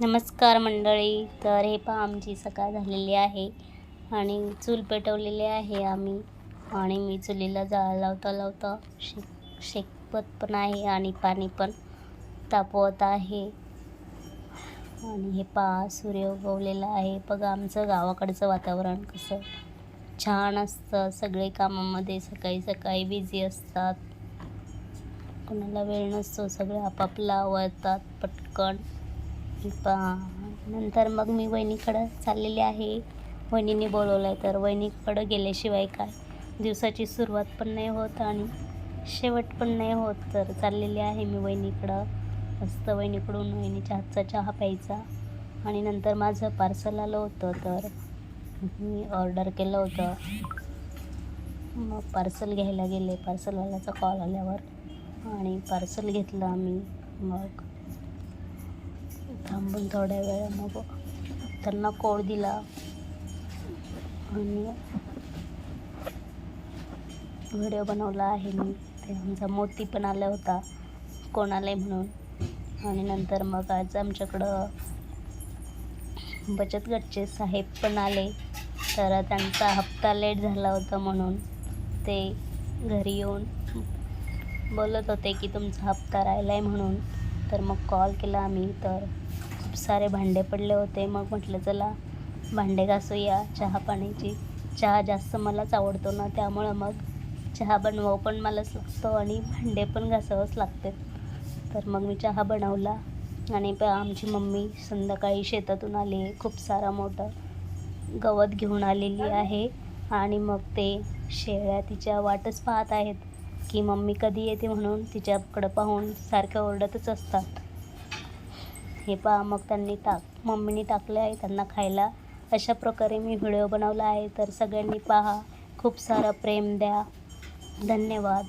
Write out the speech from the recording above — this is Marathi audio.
नमस्कार मंडळी. तर हे पहा आमची सकाळ झालेली आहे आणि चूल पेटवलेली आहे आम्ही आणि मी चुलीला जाळ लावता लावता शेक शेकपत पण आहे आणि पाणी पण तापवत आहे. आणि हे पहा सूर्य उगवलेला आहे. बघा आमचं गावाकडचं वातावरण कसं छान असतं. सगळे कामामध्ये सकाळी सकाळी बिझी असतात. कोणाला वेळ नसतो सगळे आपापला आवडतात पटकन. नंतर मग मी वहिनीकडं चाललेली आहे. वहिनीने बोलवलं आहे तर वहिनीकडं गेल्याशिवाय काय? दिवसाची सुरुवात पण नाही होत आणि शेवट पण नाही होत. तर चाललेली आहे मी वहिनीकडं. मस्त वहिनीकडून वहिनीच्या हातचा चहा प्यायचा. आणि नंतर माझं पार्सल आलं होतं तर मी ऑर्डर केलं होतं. मग पार्सल घ्यायला गेले. पार्सलवाल्याचा कॉल आल्यावर आणि पार्सल घेतलं आम्ही. मग थांबून थोड्या वेळ मग त्यांना कोड दिला. आणि व्हिडिओ बनवला आहे मी. ते आमचा मोती पण आला होता. कोणालाही आहे म्हणून. आणि नंतर मग आज आमच्याकडं बचत गटचे साहेब पण आले. तर त्यांचा हप्ता लेट झाला होता म्हणून ते घरी येऊन बोलत होते की तुमचा हप्ता राहिला आहे म्हणून. तर मग कॉल केला आम्ही. तर खूप सारे भांडे पडले होते. मग म्हटलं चला भांडे घासूया चहा पाण्याची. चहा जास्त मलाच आवडतो ना त्यामुळं मग चहा बनवावं पण मलाच लागतो आणि भांडे पण घासावंच लागते. तर मग मी चहा बनवला आणि प आमची मम्मी संध्याकाळी शेतातून आली. खूप सारा मोठं गवत घेऊन आलेली आहे आणि मग ते शेळ्या तिच्या वाटच पाहत आहेत की मम्मी कधी येते म्हणून तिच्याकडं पाहून सारख्या ओरडतच असतात. हे पहा मग त्यांनी टाक मम्मीने टाकले आहे त्यांना खायला. अशा प्रकारे मी व्हिडिओ बनवला आहे. तर सगळ्यांनी पहा खूप सारा प्रेम द्या. धन्यवाद.